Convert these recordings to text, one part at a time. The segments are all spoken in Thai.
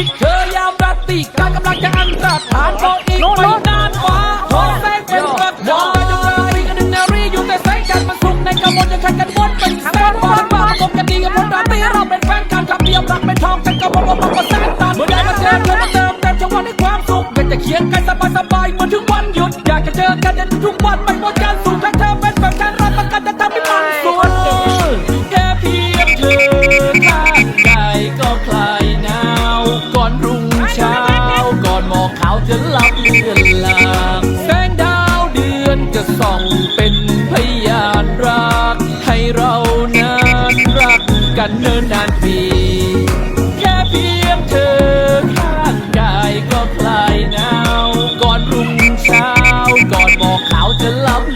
สิเธอยามราตรีกายกำลังจะอันตรธานก็อีกไม่นานฟ้าขอแสงเป็นประกายจะรารีกันนารีอยู่แต่แสงจันทร์มันสุกในกระมวลจะใช้กันวนเป็นแสนวันบ้าตกกันดีกับคนราตรีเราเป็นแฟนกันคำเดียวรักเป็นทองฉันก็บอกว่ามันก็แสนตันเมื่อได้มาเจอเธอมาเติมเต็มช่องวันให้ความสุขอยากจะเคียงกันสบายสบายๆเหมือนถึงวันหยุดอยากจะเจอกันในทุก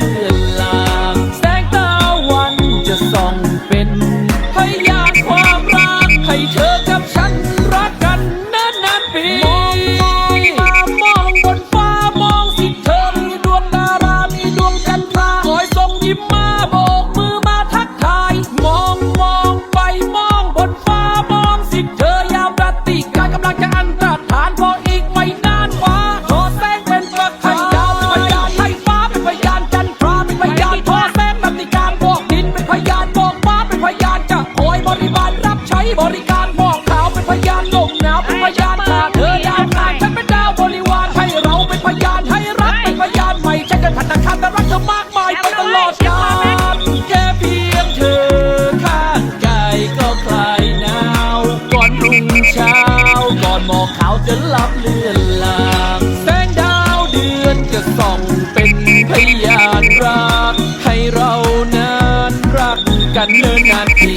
ลับเลือนลางแสงตะวันจะส่องเป็นพยานความรักให้เธอ พยานขาเธอดาวขาดฉันเป็นดาวบริวารให้เราเป็นพยานให้รักเป็นพยานใหม่ฉันจะทันตะคันแต่รักเธอมากมายไปตลอดกาลแค่เพียงเธอข้างกายก็คลายหนาวก่อนรุ่งเช้าก่อนหมอกขาวจะลับเลือนลางแสงดาวเดือนจะส่องเป็นพยานรักให้เรานั้นรักกันเนิ่นนานปี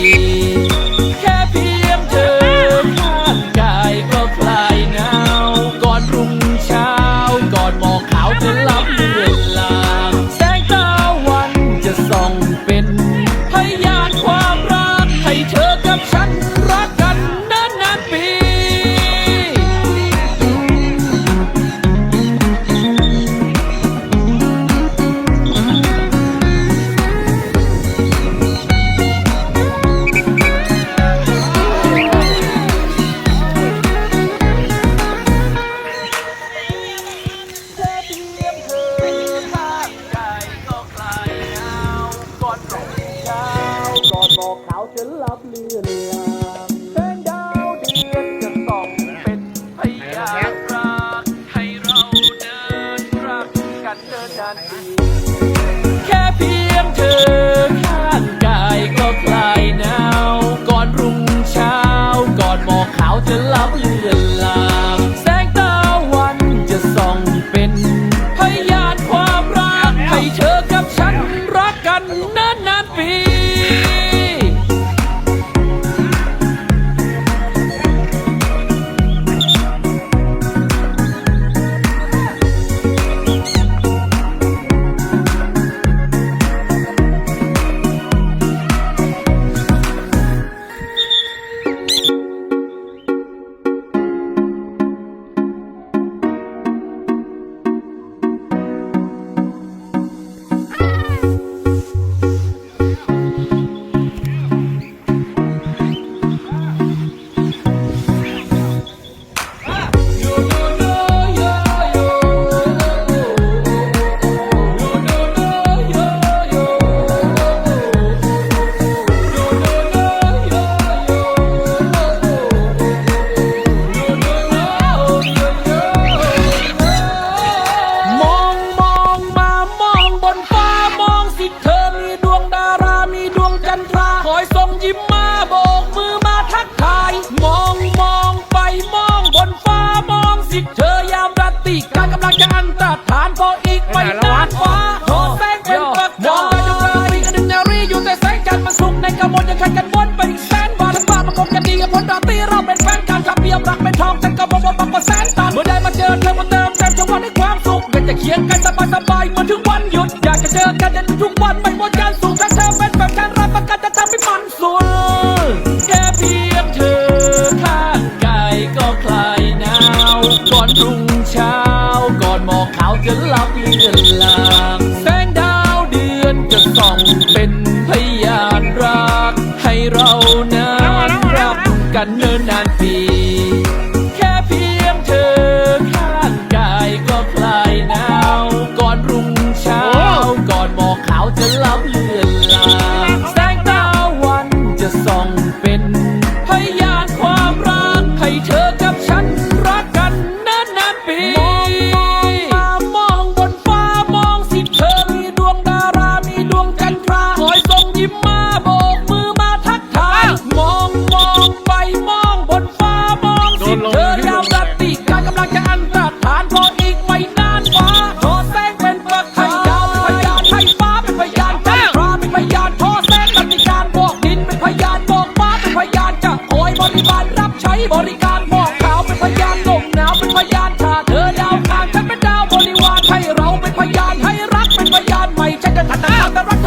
บอนหมอกขาวจะรับเรือนลางแสงดาวเดือนจะส่องเป็นพยานรักให้เราเดินรักกันเดินนานปีแค่เพียงเธอ สุขอยากจะเคียงกันสบายสบายเหมือนถึงวันหยุด อยากจะเจอกันในทุกวันไม่ว่าจะสุขถ้าเธอเป็นแบบฉันรับประกันจะทำให้มันสุดแค่เพียงเธอข้างกายก็คลายหนาวก่อนรุ่งเช้า ก่อนหมอกขาวจะลับเลือนลางแสงดาวเดือนจะส่องเป็นพยานรัก ให้เรานั้นรักกันเนิ่นนาน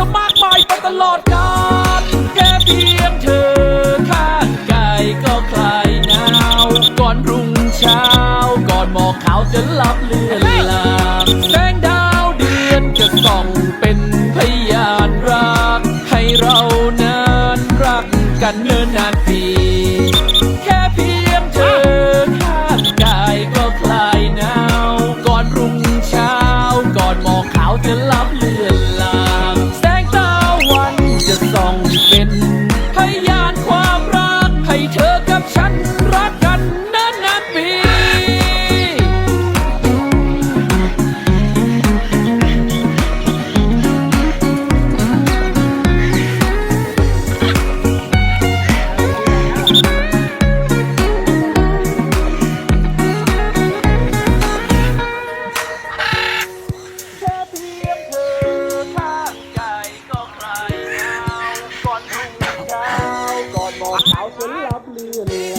ธอมากมายไปตลอดกาลแค่เพียงเธอข้างกายก็คลายหนาวก่อนรุ่งเช้า ก่อนหมอกขาวจะลับเลือนลางแสงดาวเดือนจะส่องเป็นพยานรัก ให้เรานั้นรักกันเนิ่นนานปีแค่เพียงเธอข้างกาก็คลายหนาวก่อนรุ่งเช้า ก่อนหมอกขาวจะลับเลื ายหนาวก่อนรุ่งเช้าก่อนหม